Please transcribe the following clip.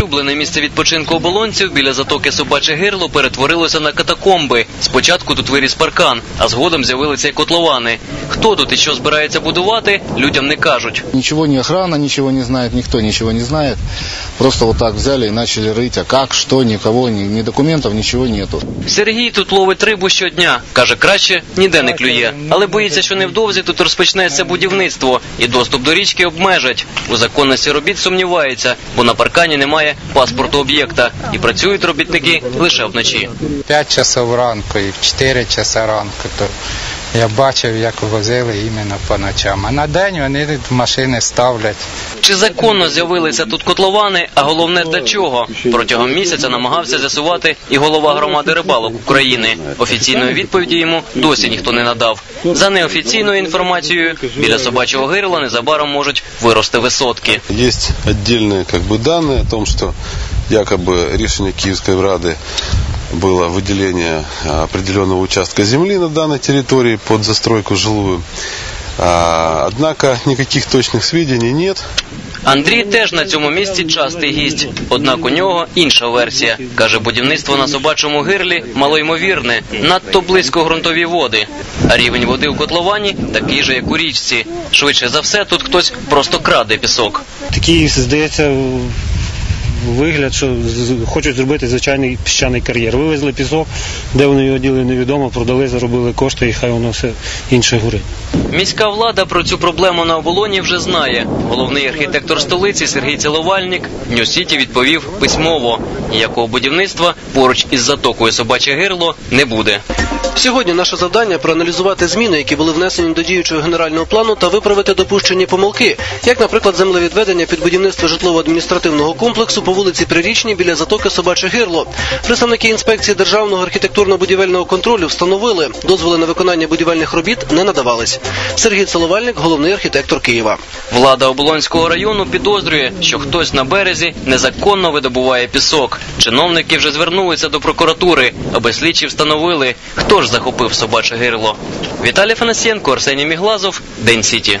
Улюблене місце відпочинку оболонців біля затоки Собаче Гирло перетворилося на катакомби. Спочатку тут виріс паркан, а згодом з'явилися й котловани. Хто тут і що збирається будувати, людям не кажуть. Ничего ни охрана ничего не знает, никто ничего не знает. Просто вот так взяли и начали рыть. А как, что, никого, ни, ни документов, ничего нету. Сергій тут ловить рибу щодня. Каже, краще ніде не клює. Але боїться, що невдовзі тут розпочнеться будівництво і доступ до річки обмежать. У законності робіт сумнівається, бо на паркані немає паспорту об'єкта і працюють робітники лише вночі. 5 часов ранку і в 4 часа ранку, то я бачив, як возили іменно по ночам. А на день вони машини ставлять. Чи законно з'явилися тут котловани, а головне для чого? Протягом місяця намагався з'ясувати і голова громади рибалок України. Офіційної відповіді йому досі ніхто не надав. За неофіційною інформацією, біля собачого гирла незабаром можуть вирости висотки. Есть отдельные как бы данные о том, что якобы решение Киевской Рады было выделение а, определенного участка земли на данной территории под застройку жилую. А, Однако никаких точных сведений нет. Андрій теж на цьому місці частий гість. Однак у нього інша версія. Каже, будівництво на собачому гирлі малоймовірне, надто близько ґрунтові води. А рівень води в котловані такий же, як у річці. Швидше за все, тут хтось просто краде пісок. такий здається вигляд, що хочуть зробити звичайний піщаний кар'єр. Вивезли пісок, де вони його діли, невідомо, продали, заробили кошти, і хай воно все інше горить. Міська влада про цю проблему на оболоні вже знає. Головний архітектор столиці Сергій Ціловальник Нью-Сіті відповів письмово. Ніякого будівництва поруч із затокою собаче гирло не буде. Сьогодні наше завдання проаналізувати зміни, які були внесені до діючого генерального плану, та виправити допущені помилки, як, наприклад, землевідведення під будівництво житлово-адміністративного комплексу по вулиці Прирічній біля затоки Собаче Гирло. Представники інспекції державного архітектурно-будівельного контролю встановили, дозволи на виконання будівельних робіт не надавались. Сергій Целовальник, головний архітектор Києва. Влада Оболонського району підозрює, що хтось на березі незаконно видобуває пісок. Чиновники вже звернулися до прокуратури, аби слідчі встановили, хто ж захопив собаче гирло. Віталій Фанасьєнко, Арсеній Міглазов, День Сіті.